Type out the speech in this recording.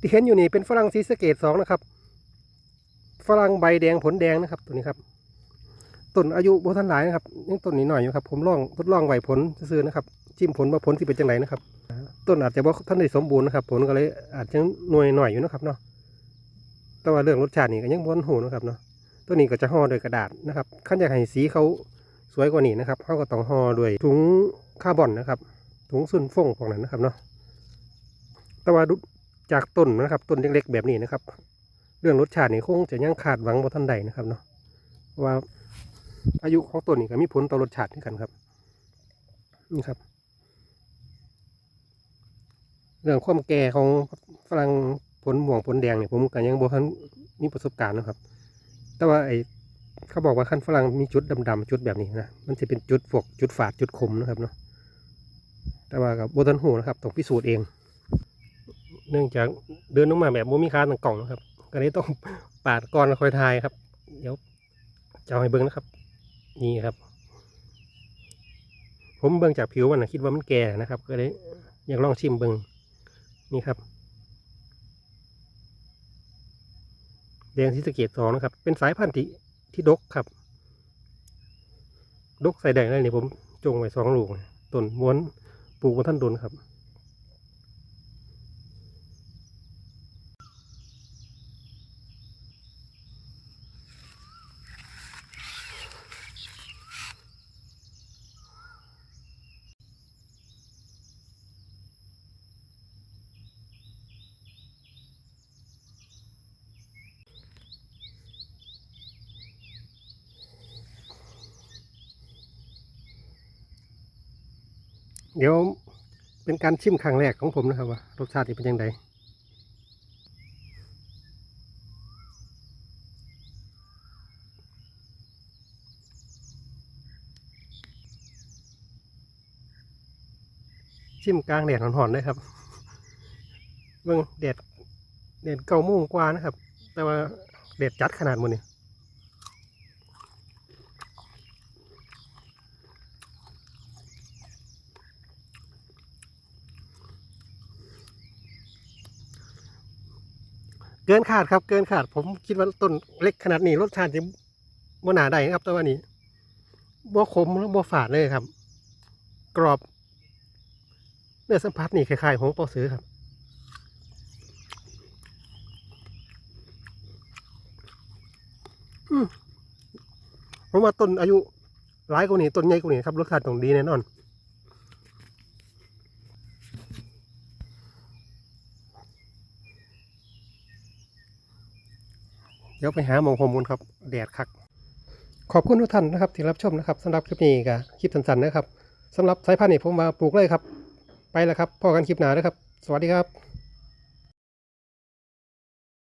ที่เห็นอยู่นี่เป็นฝรั่งซีสเกตสองนะครับ ฝรั่งใบแดงผลแดงนะครับ ตัวนี้ครับต้นอายุโบทันหลายนะครับยังต้นนี้หน่อยอยู่ครับ ผมลองทดลองไหวผลซื้อนะครับ จิ้มผลว่าผลที่เป็นจังไรนะครับ ต้นอาจจะบ่ท่านได้สมบูรณ์นะครับ ผลก็เลยอาจจะหน่วยหน่อยอยู่นะครับเนาะแต่ว่าเรื่องรสชาตินี่ก็ยังบนหูนะครับเนาะตัวนี้ก็จะห่อโดยกระดาษนะครับขั้นอยากให้สีเขาสวยกว่านี้นะครับเขาก็ต้องห่อด้วยถุงคาร์บอนนะครับถุงซุนฟงพวกนั้นนะครับเนาะแต่ว่าดู จากต้นนะครับต้นเล็กๆแบบนี้นะครับ เรื่องรสชาตินี่คงจะยังขาดหวังบ่ทันใดนะครับเนาะว่าอายุของต้นนี่ก็มีผลต่อรสชาติเหมือนกันครับนี่ครับ เรื่องความแก่ของฝรั่งผลม่วงผลแดงเนี่ยผมก็ยังบ่ทันมีประสบการณ์นะครับ แต่ว่าไอ้เขาบอกว่าขั้นฝรั่งมีจุดดำๆจุดแบบนี้นะมันจะเป็นจุดพวกจุดฝาดจุดคมนะครับเนาะแต่ว่ากับโบทันหูนะครับต้องพิสูจน์เอง เนื่องจากเดินลงมาแบบโมมีคาต่างกล่องนะครับก็เลยต้องปาดก่อนค่อยทายครับ เดี๋ยวจะเอาให้เบิ้งนะครับ นี่ครับ ผมเบิ้งจากผิวมันนะคิดว่ามันแก่นะครับ ก็เลยอยากลองชิมเบิ้งนี่ครับแดงที่สเกตสองนะครับ เป็นสายพันธุ์ที่ที่ดกครับ ดกใส่แดงได้เนี่ยผมจงไว้สองลูกต้นม้วนปลูกบนท่านดนครับ เดี๋ยวเป็นการชิมครั้งแรกของผมนะครับว่ารสชาติเป็นยังไงชิมกลางแดดหอนๆได้ครับ เบิ่งแดดแดดเก้าโมงกว่านะครับ แต่ว่าแดดจัดขนาดมันนี่ เกินขาดครับเกินขาด ผมคิดว่าต้นเล็กขนาดนี้รสชาติจะบ่หนาได้ครับแต่ว่านี้บ่ขมหรือบ่ฝาดเลยครับ กรอบเนื้อสัมผัสนี่คล้ายๆของปอซื้อครับอืมผมว่าต้นอายุหลายกว่านี้ต้นใหญ่กว่านี้ครับรสชาติต้องดีแน่นอน เดี๋ยวไปหาหมองหมกันครับ แดดคัก ขอบคุณทุกท่านนะครับที่รับชมนะครับสำหรับคลิปนี้กับคลิปสั้นๆนะครับสำหรับสายพันธุ์นี่ผมมาปลูกเลยครับ ไปแล้วครับพอกันคลิปหน้านะครับ สวัสดีครับ